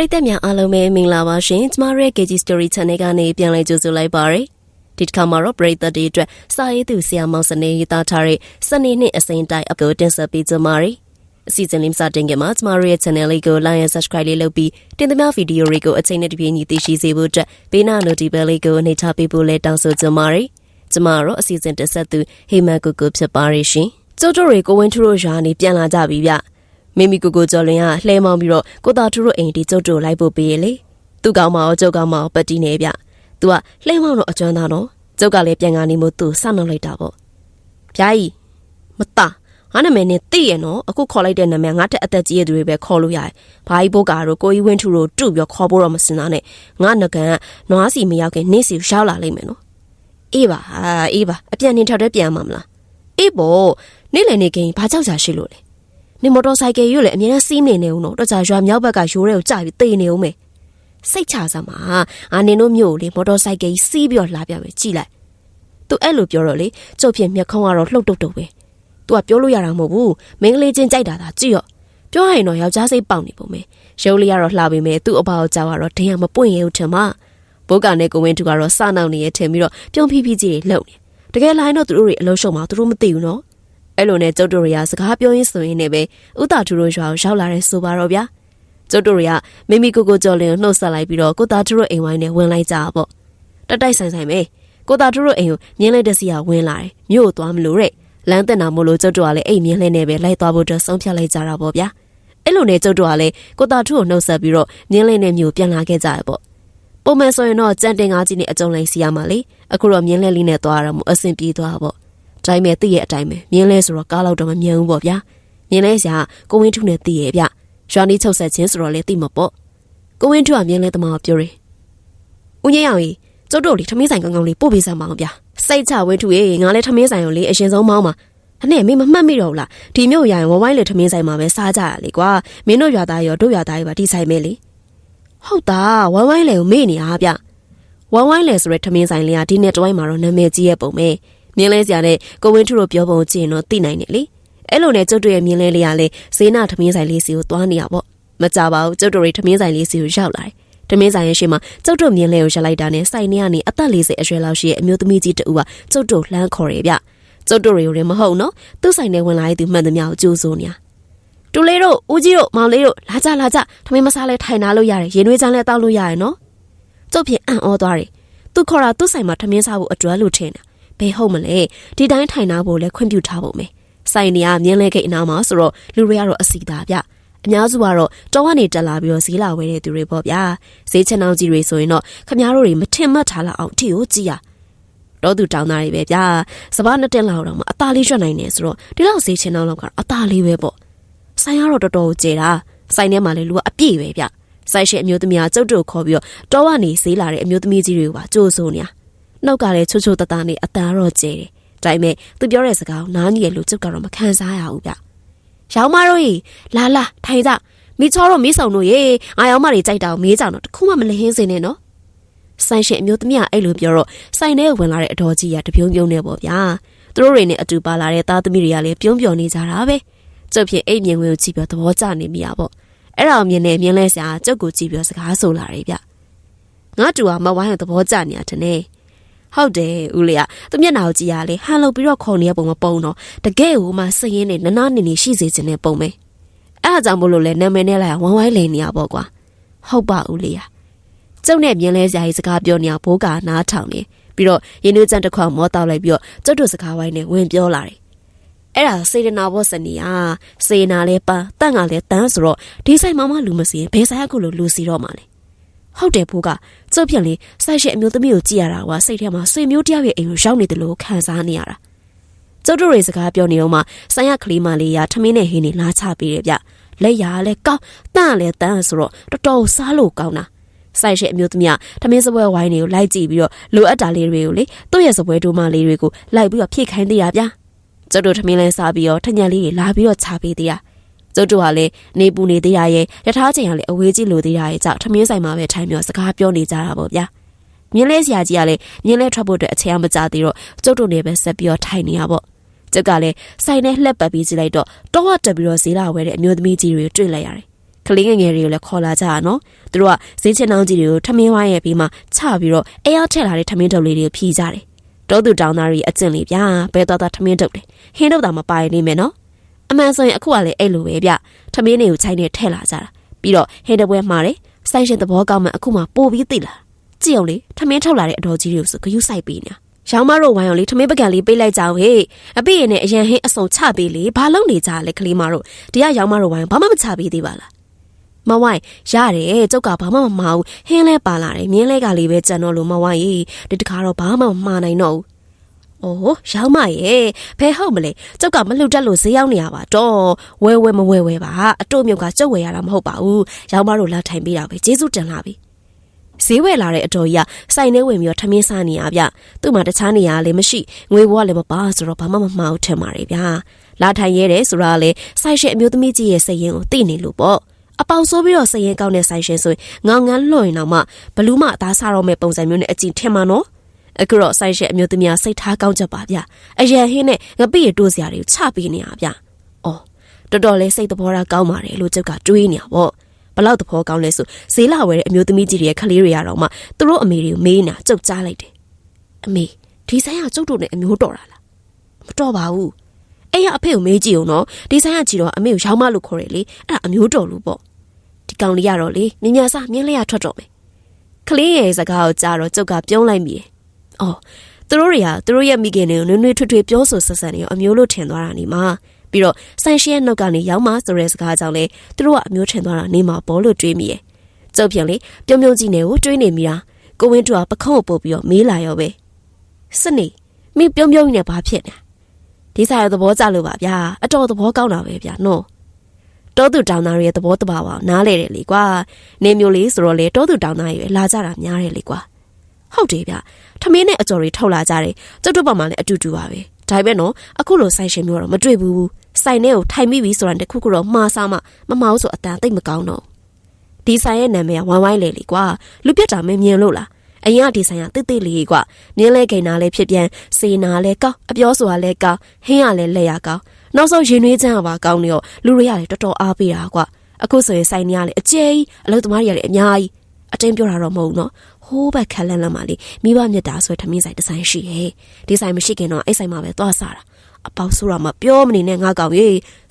ရိသတ်များအားလုံးပဲမင်္ဂလာပါရှင်ကျမတို့ရဲ့ KG Story Channel ကနေပြန်လည်ကြိုဆိုလိုက်ပါရစေဒီတစ်ခါမှာတော့ပရိသတ်တွေအတွက်စာရေးသူဆရာမောင်စနေရေးသားထားတဲ့စနေနှစ်အစိမ်းတိုင်းအကူတင်ဆက်ပေးကြပါရစေအစီအစဉ်လေးစတင်ကြမှာကျမတို့ရဲ့ channel လေးကို like and subscribe လေးလုပ်ပြီးတင်သမျှဗီဒီယိုတွေကိုအချိန်နဲ့တပြေးညီသိရှိစေဖို့အတွက်ဘေးနာ notification လေးကိုနှိပ်ထားပေးဖို့လည်းတောင်းဆိုကြပါရစေကျမတို့အစီအစဉ်တက်ဆက်သူဟေမန်ကိုကိုဖြစ်ပါရရှင်ကျိုးတို့တွေကိုဝင်းထူတို့ရွာနေပြန်လာကြပြီဗျ မိမိကိုကိုကျော်လင်းကလှဲမောင်းပြီးတော့ကိုသားထူတို့အိမ်ဒီကျုပ်တို့လိုက်ဖို့ပေးရလေသူကောင်မရောကျုပ်ကောင်မရောပတ်တီးနေဗျသူကလှဲမောင်းတော့အကျွမ်းသားတော့ကျုပ်ကလည်းပြန်ကနေမို့သူ့ဆောက်နှုတ်လိုက်တာပေါ့ဗျာကြီးမသားငါနာမည်နဲ့သိရနော်အခုခေါ်လိုက်တဲ့နာမည်ငါတက်အသက်ကြီးရသူတွေပဲခေါ်လို့ရတယ်ဘာကြီးဘိုးကာတို့ကိုကြီးဝင်းထူတို့တူပြီးခေါ်ဖို့တော့မစင်သားနဲ့ငါငကန်ကနွားစီမရောက်ခင်နေ့စီရောက်လာလိမ့်မယ်နော်အေးပါအေးပါအပြန်နေထောက်တဲ့ပြန်မှာမလားအေးပေါ့နေ့လည်နေခင်ဘာကြောက်ကြရှိလို့လဲ နေမော်တော်ဆိုင်ကယ်ရွလေအမြဲတမ်းစီးနေနေဦးနော်တော့ကြာရွာမြောက်ဘက်ကရိုးတွေကိုကြာပြီးတေနေဦးမယ်စိတ်ချစမ်းပါအာနင်တို့မြို့ကိုလေမော်တော်ဆိုင်ကယ်စီးပြီးတော့လာပြမယ်ကြည်လိုက်သူအဲ့လိုပြောတော့လေကျုပ်ဖြစ်မျက်ခုံးကတော့လှုပ်တုတ်တုတ်ပဲသူကပြောလို့ရတာမဟုတ်ဘူးမင်းကလေးချင်းကြိုက်တာသာကြည့်ရော့ပြောရရင်တော့ယောက်ျားစိတ်ပေါက်နေပုံပဲရုပ်လေးကတော့လှပေမဲ့သူ့အဘောက်ကြောက်ကတော့ဒင်းရမပွင့်ရဘူးထင်မှာဘိုးကနဲ့ကိုဝင်းသူကတော့စနောက်နေရထင်ပြီးတော့ပြုံးဖိဖိကြီးတွေလှုပ်နေတကယ်လိုင်းတော့သူတို့တွေအလုံးရှုံမှာသူတို့မသိဘူးနော် အဲ့လိုနဲ့ကျုပ်တို့တွေကစကားပြောရင်းဆိုရင်းနဲ့ပဲဥတာထူတို့ရွာကိုရောက်လာတဲ့ဆိုပါတော့ဗျာကျုပ်တို့တွေကမိမိကိုကိုကြော်လင်ကိုနှုတ်ဆက်လိုက်ပြီးတော့ကိုသားထူတို့အိမ်ဝိုင်းနဲ့ဝင်လိုက်ကြတာပေါ့တက်တိုက်ဆိုင်ဆိုင်ပဲကိုသားထူတို့အိမ်ကိုမြင်းလဲတစီကဝင်လာတယ်မြို့ကိုသွားမလို့တဲ့လမ်းတက်နာမို့လို့ကျုပ်တို့ကလည်းအိမ်မြင်းလဲနဲ့ပဲလိုက်သွားဖို့အတွက်ဆုံးဖြတ်လိုက်ကြတာပေါ့ဗျာအဲ့လိုနဲ့ကျုပ်တို့ကလည်းကိုသားထူကိုနှုတ်ဆက်ပြီးတော့မြင်းလဲနဲ့မြို့ပြန်လာခဲ့ကြရပေါ့ပုံမှန်ဆိုရင်တော့ကြံတင်ငါးကြီးနဲ့အကြုံလိုက်စီရမှာလေအခုတော့မြင်းလဲလေးနဲ့သွားရမှုအဆင်ပြေသွားပေါ့ ဒါပေမဲ့သိရဲ့အတိုင်းပဲမြင်းလဲဆိုတော့ကားလောက်တော့မမြင်ဘူးပေါ့ဗျာမြင်းလဲဆရာကိုဝင်းထုနဲ့သိရဲ့ဗျရွာနီးချုပ်ဆက်ခြင်းဆိုတော့လေသိမှာပေါ့ကိုဝင်းထုကမြင်းလဲတမပြောတယ်ဦးကြီးအောင်ကြီးကျုပ်တို့လေထမင်းဆိုင်ကောင်းကောင်းလေးပို့ပေးစမ်းပါအောင်ဗျစိတ်ချဝင်းထုရေငါလည်းထမင်းဆိုင်ကိုလေအရင်ဆုံးမောင်းပါဒါနဲ့မင်းမမှတ်မိတော့ဘူးလားဒီမြို့ရရင်ဝဝိုင်းလေထမင်းဆိုင်မှာပဲစားကြရလေကွာမင်းတို့ရွာသားရောတို့ရွာသားရောပါဒီဆိုင်မဲလေဟုတ်တာဝဝိုင်းလေကိုမေ့နေတာဗျဝဝိုင်းလေဆိုရဲထမင်းဆိုင်လေးကဒီနေ့တဝိုင်းမှာတော့နာမည်ကြီးရဲ့ပုံပဲ မြင်းလဲစရာနဲ့ကိုဝင်းထုတို့ပြောပုံကြည့်ရင်တော့သိနိုင်တယ်လေအဲ့လိုနဲ့ကျုပ်တို့ရဲ့မြင်းလဲလေးကလည်းဈေးနာထမင်းဆိုင်လေးစီကိုသွားနေရပေါ့မကြပါဘူးကျုပ်တို့တွေထမင်းဆိုင်လေးစီကိုရောက်လာတယ်ထမင်းဆိုင်ရဲ့ရှေ့မှာကျုပ်တို့မြင်းလဲကိုရက်လိုက်တာနဲ့စိုက်နေရနေအသက်40အရွယ်လောက်ရှိတဲ့အမျိုးသမီးကြီးတူကကျုပ်တို့လှမ်းခေါ်ရဗျကျုပ်တို့တွေကိုလည်းမဟုတ်နော်သူ့ဆိုင်ထဲဝင်လာတဲ့သူမှန်သမျှကိုကြိုးစိုးနေရတူလေးတို့ဦးကြီးတို့မောင်လေးတို့လာကြလာကြထမင်းမစားလဲထိုင်နာလို့ရတယ်ရေနွေးချမ်းလဲတောက်လို့ရတယ်နော်ကျုပ်ဖြင့်အံ့ဩသွားတယ်သူခေါ်တာသူ့ဆိုင်မှာထမင်းစားဖို့အတွက်လို့ထင်တာ ဘယ်ဟုတ်မလဲဒီတိုင်းထိုင်နာဖို့လဲခွင့်ပြုထားဖို့မယ်ဆိုင်နေရမြင်းလဲကိတ်အနာမှာဆိုတော့လူတွေကတော့အစီသားဗျအများစုကတော့တောကနေတက်လာပြီးတော့ဈေးလာဝဲတဲ့သူတွေပေါ့ဗျာဈေးချန်အောင်ကြီးတွေဆိုရင်တော့ခမားတို့တွေမထင်မှတ်ထားလောက်အောင်ထီကိုကြည့်ရတော့သူတောင်းသားတွေပဲဗျာစပားနှစ်တင်လောက်တော့မှအသားလေးရွက်နိုင်နေဆိုတော့ဒီလောက်ဈေးချန်အောင်လောက်ကတော့အသားလေးပဲပေါ့ဆိုင်ကတော့တော်တော်ကျေတာဆိုင်ထဲမှာလည်းလူကအပြည့်ပဲဗျဆိုင်ရှိအမျိုးသမီးကကျုပ်တို့ခေါ်ပြီးတော့တောကနေဈေးလာတဲ့အမျိုးသမီးကြီးတွေကပါကြိုးစိုးနေ နှုတ်ကလည်းချို့ချို့တသားနဲ့အတန်တော့ကျဲတယ်။ဒါပေမဲ့သူပြောတဲ့စကားကိုနားညည်လို့ကျုပ်ကတော့မခံစားရဘူးဗျ။ရောင်မတို့ရေလာလာထိုင်ကြမိချောတို့မိဆောင်တို့ရေငါရောင်မတွေကြိုက်တာကိုမေးကြတော့တခုမှမလဟင်းစင်နဲ့နော်။ဆိုင်ရှင်အမျိုးသမီးကအဲ့လိုပြောတော့ဆိုင်ထဲဝင်လာတဲ့အတော်ကြီးကတပြုံးပြုံးနေပေါ့ဗျာ။သူတို့တွေနဲ့အတူပါလာတဲ့သားသမီးတွေကလည်းပြုံးပျော်နေကြတာပဲ။ကျုပ်ဖြစ်အိမ်မြင်ဝင်ကိုကြည့်ပြီးသဘောကျနေမိရပေါ့။အဲ့ဒါကိုမြင်နေမြင်လဲစရာကျုပ်ကိုကြည့်ပြီးစကားဆိုလာတယ်ဗျ။ငါတူကမဝိုင်းကိုသဘောကျနေရတဲ့နဲ့ ဟုတ်တယ်ဦးလေးကသူမျက်နှာကိုကြည့်ရလေဟန်လုပ်ပြီးတော့ခုံနေတဲ့ပုံမပုံတော့တကယ်ကိုမှစရင်နဲ့နနနေနေရှိစေခြင်းနဲ့ပုံပဲအဲ့ဒါကြောင့်မို့လို့လဲနာမည်နဲ့လိုက်ဝမ်းဝိုင်းလိန်နေရပေါ့ကွာဟုတ်ပါဦးလေးကကျုပ်နဲ့မြင်းလဲစရာကြီးစကားပြောနေရဘိုးကနားထောင်နေပြီးတော့ရင်းနှီးကြံတစ်ခွမောတောက်လိုက်ပြီးတော့ကျုပ်တို့စကားဝိုင်းနဲ့ဝင်ပြောလာတယ်အဲ့ဒါစေတနာဘောစနီယာစေနာလဲပန်းတန့်ကလဲတန်းဆိုတော့ဒီဆိုင်မမလူမစီရင်ဘယ်ဆိုင်ကလို့လူစီတော့မှလဲ ဟုတ်တယ်ဘိုးကကျုပ်ဖြင့်လေစိုက်ရှိအမျိုးသမီးကိုကြည့်ရတာကစိတ်ထဲမှာဆွေမျိုးတယောက်ရဲ့အိမ်ကိုရောက်နေတယ်လို့ခံစားနေရတာကျုပ်တို့တွေစကားပြောနေတော့မှဆိုင်ရကလေးမလေးရထမင်းနဲ့ဟင်းနေလာချပေးတယ်ဗျလက်ရလဲကောင်းတန့်လဲတန့်ဆိုတော့တော်တော်စားလို့ကောင်းတာစိုက်ရှိအမျိုးသမီးကထမင်းစပွဲဝိုင်းတွေကိုလိုက်ကြည့်ပြီးတော့လိုအပ်တာလေးတွေကိုလေသူ့ရဲ့စပွဲတိုးမလေးတွေကိုလိုက်ပြီးတော့ဖြည့်ခိုင်းသေးရဗျကျုပ်တို့ထမင်းလဲစားပြီးတော့ထညက်လေးတွေလာပြီးတော့ချပေးသေးရ ကျုပ်တို့ကလည်းနေပူနေသေးရရဲ့ရထားချိန်ကလည်းအဝေးကြီးလိုသေးရရဲ့ကြောင့်ထမင်းဆိုင်မှာပဲထိုင်ပြီးစကားပြောနေကြတာပေါ့ဗျာမြင်းလဲဆရာကြီးကလည်းမြင်းလဲထွက်ဖို့အတွက်အချိန်မကြသေးတော့ကျုပ်တို့နေပဲဆက်ပြီးတော့ထိုင်နေရပေါ့ကျုပ်ကလည်းဆိုင်နဲ့လှက်ပတ်ပြီးကြည့်လိုက်တော့တော့တက်ပြီးတော့ဈေးလာဝဲတဲ့အမျိုးသမီးကြီးတွေတွေ့လိုက်ရတယ်ခကလေးငယ်ငယ်တွေကိုလည်းခေါ်လာကြတာနော်သူတို့ကဈေးချင်းနှောင်းကြီးတွေကိုထမင်းဝိုင်းရဲ့ပြီးမှချပြီးတော့အဲရထက်လာတဲ့ထမင်းတုပ်လေးတွေကိုဖြီးကြတယ်တောသူတောင်သားတွေအကျင့်လေးဗျာဘဲတော်သားထမင်းတုပ်တယ်ဟင်းတုပ်တာမပိုင်နေမယ်နော် အမှန်ဆိုရင်အခုကလည်းအဲ့လိုပဲဗျထမင်းတွေကိုခြိုင်းနေထည့်လာကြတာပြီးတော့ဟင်းတပွဲမှာတယ်ဆိုင်ရှင်သဘောကောင်းမှအခုမှပို့ပြီးသိလာကြည့်အောင်လေထမင်းထုတ်လာတဲ့အတော်ကြီးတွေကိုဆိုဂယုစိုက်ပေးနေတာရောင်းမတို့ဝိုင်းအောင်လေထမင်းပကံလေးပေးလိုက်ကြအောင်ဟေ့အပိရင်နဲ့အရန်ဟင်းအစုံချပေးလေဘာလုပ်နေကြလဲကလေးမတို့ဒီကရောင်းမတို့ဝိုင်းဘာမှမချပေးသေးပါလားမဝိုင်းရတယ်ကျုပ်ကဘာမှမမှားဘူးဟင်းလဲပါလာတယ်မြင်းလဲကလေးပဲကြံတော့လို့မဝိုင်းရေဒီတခါတော့ဘာမှမမှားနိုင်တော့ဘူး။ အိုးရောင်းမရဲ့ဖဲဟုတ်မလဲကျုပ်ကမလှုပ်တက်လို့ဈေးရောက်နေရပါတော့ဝဲဝဲမဝဲဝဲပါအတို့မြုပ်ကကျုပ်ဝယ်ရတာမဟုတ်ပါဘူးရောင်းမတို့လာထိုင်ပေးတာပဲကျေးဇူးတင်လာပြီ။ဈေးဝယ်လာတဲ့အတော်ကြီးကစိုင်ထဲဝင်ပြီးတော့ထမင်းစားနေရဗျသူ့မှာတခြားနေရာလည်းမရှိငွေဘွားလည်းမပါဆိုတော့ဘာမှမမှားဘူးထင်ပါတယ်ဗျာလာထိုင်ရဲတယ်ဆိုတာလေစိုက်ရှင်အမျိုးသမီးကြီးရဲ့စိတ်ရင်းကိုသိနေလို့ပေါ့အပေါင်ဆိုးပြီးတော့စိတ်ရင်းကောင်းတဲ့စိုက်ရှင်ဆိုရင်ငောင်ငန်းလွှင့်တော့မှဘလူးမအသားစားတော့မဲ့ပုံစံမျိုးနဲ့အကြည့်ထင်မှာနော် အခုတော့စိုက်ရှင်အမျိုးသမီးကစိတ်ထားကောင်းချက်ပါဗျအရန်ဟင်းနဲ့ငပိရတိုးစရာတွေကိုချပေးနေရဗျအော်တော်တော်လေးစိတ်သဘောထားကောင်းပါတယ်လို့ကျုပ်ကတွေးနေရပေါ့ဘလောက်သဘောကောင်းလဲဆိုဈေးလာဝယ်တဲ့အမျိုးသမီးကြီးတွေရဲ့ခလေးတွေရတော့မှသူတို့အမေတွေကိုမေးနေတာကြုတ်ကြားလိုက်တယ်အမေဒီဆိုင်ကကျုပ်တို့နဲ့အမျိုးတော်တာလားမတော်ပါဘူးအဲ့ရအဖေကိုမေးကြည့်အောင်နော်ဒီဆိုင်ကကြည့်တော့အမေကိုရောင်းမလို့ခေါ်တယ်လေအဲ့ဒါအမျိုးတော်လို့ပေါ့ဒီကောင်လေးရတော့လေညညာစားမြင်းလေးရထွက်တော့မယ်ခလေးရဲ့စကားကိုကြားတော့ကျုပ်ကပြုံးလိုက်မိတယ် အော်သူတို့တွေကသူတို့ရဲ့မိခင်တွေကိုနွေးနွေးထွေးထွေးပြောဆိုဆက်ဆံနေရောအမျိုးလို့ထင်သွားတာနေမှာပြီးတော့ဆိုင်ရှင်ရဲ့နှုတ်ကနေရောက်မှဆိုတဲ့စကားကြောင့်လေသူတို့ကအမျိုးထင်သွားတာနေမှာဘောလို့တွေးမိရဲ့ကျုပ်ပြန်လေပြုံးပြုံးကြီးနေကိုတွေးနေမိတာကိုဝင်းတူကပခုံးကိုပုတ်ပြီးတော့မေးလာရောပဲစနေမိပြုံးပြုံးကြီးနဲ့ဘာဖြစ်နေဒီဆိုင်ရဲ့သဘောကျလို့ပါဗျာအတော်သဘောကောင်းတာပဲဗျာနော်တောသူတောင်သားရဲ့သဘောတဘာဝနားလေတယ်လေကွာနေမျိုးလေးဆိုတော့လေတောသူတောင်သားရဲ့လာကြတာများတယ်လေကွာ ဟုတ်တယ်ဗျထမင်းနဲ့အကြော်တွေထုတ်လာကြတယ်ကျုပ်တို့ဘက်မှာလည်းအတူတူပါပဲဒါပေမဲ့နော်အခုလိုဆိုင်ရှင်မျိုးတော့မတွေ့ဘူးဆိုင်ထဲကိုထိုင်မိပြီဆိုတာတခုခုတော့မှားစားမှမမအောင်ဆိုအတန်သိမ့်မကောင်းတော့ဒီဆိုင်ရဲ့နာမည်ကဝိုင်းဝိုင်းလေလေကွာလူပြတ်တာမင်းမြင်လို့လားအရင်ကဒီဆိုင်ကတိတ်တိတ်လေးကွာမြင်းလဲဂိန်နာလဲဖြစ်ပြန်စေနာလဲကောင်းအပြောဆိုတာလဲကောင်းဟင်းရလဲလက်ရကောင်းနောက်ဆုံးရင်နှွေးချမ်းကပါကောင်းနေရောလူတွေကလည်းတော်တော်အားပေးတာကွာအခုဆိုရင်ဆိုင်နေရလေအကျဲကြီးအလုပ်သမားတွေကလည်းအများကြီးအတင်းပြောတာတော့မဟုတ်နော် ဟိုးဘက်ခက်လန်းလန်းမှလေမိဘမြတ်တာဆိုထမင်းဆိုင်ဒီဇိုင်းရှိရဲ့ဒီဆိုင်မရှိခင်တော့အဲ့ဆိုင်မှာပဲသွားစားတာအပေါက်ဆိုးရမှာပြောမနေနဲ့ငါကောင်ရေ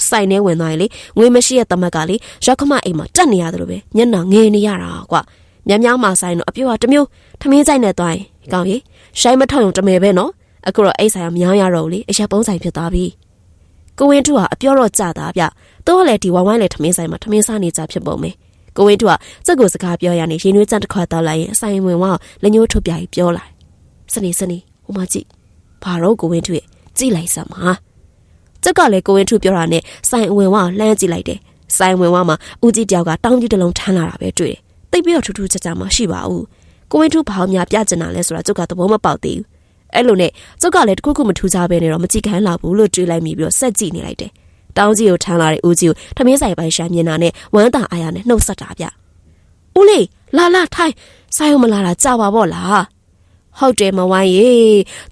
စိုက်နေဝင်သွားရင်လေငွေမရှိတဲ့တမက်ကလေရက်ခမအိမ်မှာတက်နေရတယ်လို့ပဲညနာငေနေရတာကွာညမြောင်းမှာဆိုင်တော့အပြောကတမျိုးထမင်းဆိုင်နဲ့သွားရင်ကောင်ရေရှိုင်းမထောက်ရုံတမယ်ပဲနော်အခုတော့အိတ်ဆိုင်ကမြောင်းရတော့လေအရက်ပုံးဆိုင်ဖြစ်သွားပြီကိုဝင်းတူကအပြောတော့ကြတာဗျတော့လေဒီဝိုင်းဝိုင်းလေထမင်းဆိုင်မှာထမင်းစားနေကြဖြစ်ပုံပဲ ကိုဝင်းတူကစက်ကိုစကားပြောရနေရင်းနှွေးကြတစ်ခွက်တော့လိုက်ရင်အဆိုင်ဝင်ဝလက်ညှိုးထုတ်ပြပြီးပြောလိုက်စနေစနေဟိုမကြည့်ဘာတော့ကိုဝင်းတူရဲ့ကြည့်လိုက်စမ်းပါကျက်ကလည်းကိုဝင်းထုပြောတာနဲ့ဆိုင်အဝင်ဝလှမ်းကြည့်လိုက်တယ်ဆိုင်ဝင်ဝမှာဦးကြီးတယောက်ကတောင်းကြီးတစ်လုံးထမ်းလာတာပဲတွေ့တယ်တိတ်ပြီးတော့ထူးထူးခြားခြားမှရှိပါဘူးကိုဝင်းထုဘာအောင်များပြကျင်တာလဲဆိုတာကျုပ်ကသဘောမပေါက်သေးဘူးအဲ့လိုနဲ့ကျုပ်ကလည်းတခုခုမထူးခြားပဲနေတော့မကြည့်ခိုင်းလာဘူးလို့တွေးလိုက်မိပြီးတော့ဆက်ကြည့်နေလိုက်တယ် တောင်းကြီးကိုထမ်းလာတဲ့ဦးကြီးကိုထမင်းဆိုင်ပိုင်းရှာမြင်တာနဲ့ဝမ်းသာအားရနဲ့နှုတ်ဆက်တာဗျဦးလေးလာလာထိုင်ဆိုင်အောင်မလာတာကြာပါပေါ့လားဟုတ်တယ်မဝိုင်းရေ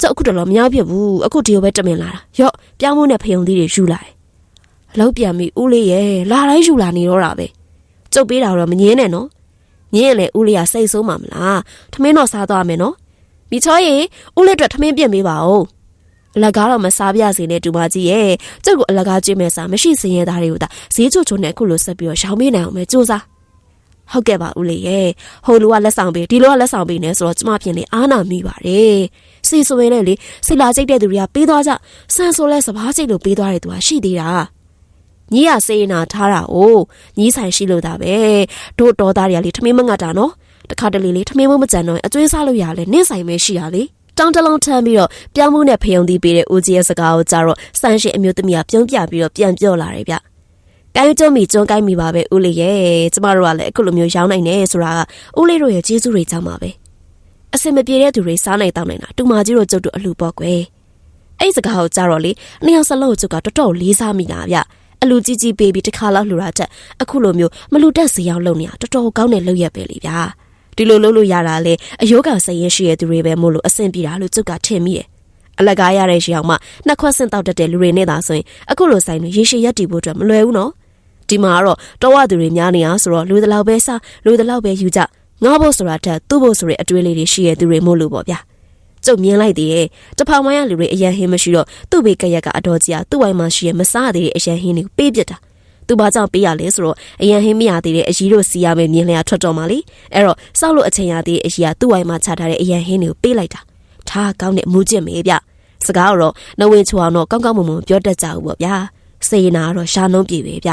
ကျုပ်အခုတော့မများဖြစ်ဘူးအခုဒီကိုပဲတမင်လာတာရော့ပြောင်းမိုးနဲ့ဖယုံသီးတွေယူလာတယ်အလုပ်ပြန်ပြီဦးလေးရဲ့လာတိုင်းယူလာနေတော့တာပဲကျုပ်ပေးတာတော့မငင်းနဲ့နော်ငင်းရင်လေဦးလေးကစိတ်ဆိုးမှာမလားထမင်းတော့စားသွားမယ်နော်မိချောရေဦးလေးအတွက်ထမင်းပြင်ပေးပါဦး အလကားတော့မစားပြစေနဲ့တူမကြီးရဲ့ကျုပ်ကအလကားကျွေးမယ်စားမရှိစင်ရသားတွေကိုသာဈေးချိုချိုနဲ့အခုလိုဆက်ပြီးတော့ရောင်းပေးနိုင်အောင်ပဲစူးစမ်းဟုတ်ကဲ့ပါဦးလေးရဲ့ဟိုလူကလက်ဆောင်ပေးဒီလူကလက်ဆောင်ပေးနေဆိုတော့ကျမပြင်လေအားနာမိပါတယ်စီဆိုရင်လည်းလေစိတ်လာကြိတ်တဲ့သူတွေကပေးသွားကြဆန်ဆိုလဲစပားစိတ်လို့ပေးသွားတဲ့သူကရှိသေးတာညီရစေးနာထားတာ哦ညီဆိုင်ရှိလို့ဒါပဲတို့တော်သားတွေကလေထမင်းမငတ်တာနော်တခါတလေလေထမင်းမမကြံတော့အကျွေးစားလို့ရလဲနင့်ဆိုင်ပဲရှိရလေ တောင်းတလုံးထမ်းပြီးတော့ပြောင်းမှုနဲ့ဖယုံသီးပေးတဲ့ဦးကြီးရဲ့စကားကိုကြတော့စန့်ရှိအမျိုးသမီးကပြုံးပြပြီးတော့ပြန်ပြောလာတယ်ဗျကိုင်းကျွန်းမီကျွန်းကိုင်းမီပါပဲဦးလေးရဲ့ကျမတို့ကလည်းအခုလိုမျိုးရောင်းနိုင်တယ်ဆိုတာကဦးလေးတို့ရဲ့ကျေးဇူးတွေကြောင့်ပါပဲအစင်မပြေတဲ့သူတွေစားနိုင်တောင်းနိုင်တာတူမကြီးတို့ကျုပ်တို့အလှပေါ့ကွယ်အဲ့စကားကိုကြတော့လေနှစ်ယောက်စလုံးကျုပ်ကတော်တော်လေးစားမိတာဗျအလူကြီးကြီးပေးပြီးတစ်ခါလောက်လှူတာတက်အခုလိုမျိုးမလူတက်စီအောင်လုပ်နေတာတော်တော်ကောင်းတဲ့လုပ်ရက်ပဲလေဗျာ ဒီလိုလုပ်လို့ရတာလေအယောဂဆရင်ရှိတဲ့သူတွေပဲမို့လို့အဆင်ပြေတာလို့ကျုပ်ကထင်မိရဲ့အလကားရတဲ့ရှောင်မှနှစ်ခွက်ဆင့်တောက်တတ်တဲ့လူတွေနဲ့သာဆိုရင်အခုလိုဆိုင်တွေရေရှည်ရက်တည်ဖို့အတွက်မလွယ်ဘူးနော်ဒီမှာကတော့တော်ဝသူတွေများနေအောင်ဆိုတော့လူတလောက်ပဲစားလူတလောက်ပဲယူကြငါဖို့ဆိုတာတက်သူ့ဖို့ဆိုတဲ့အတွေးလေးတွေရှိရသူတွေမို့လို့ပေါ့ဗျာကျုပ်မြင်လိုက်သေးရဲ့တဖောင်မိုင်းရလူတွေအရန်ဟင်းမရှိတော့သူ့ဘေးကရက်က အတော်ကြီးอ่ะသူ့ဝိုင်းမှာရှိရမစားသေးတဲ့အရန်ဟင်းတွေကိုပေးပစ်တာ သူဘာကြောင့်ပေးရလဲဆိုတော့အရန်ဟင်းမရသေးတဲ့အကြီးတို့စီရမယ်မြင်လျာထွက်တော့မှလေအဲ့တော့စောက်လို့အချိန်ရသေးတဲ့အကြီးကသူ့ဝိုင်းမှာချထားတဲ့အရန်ဟင်းတွေကိုပေးလိုက်တာထားကောင်းတဲ့မူးကျင့်မေးဗျစကားတော့နဝင်းချူအောင်တော့ကောင်းကောင်းမွန်မွန်ပြောတတ်ကြဘူးပေါ့ဗျာစေနာကတော့ရှာနှုံးပြေပဲဗျ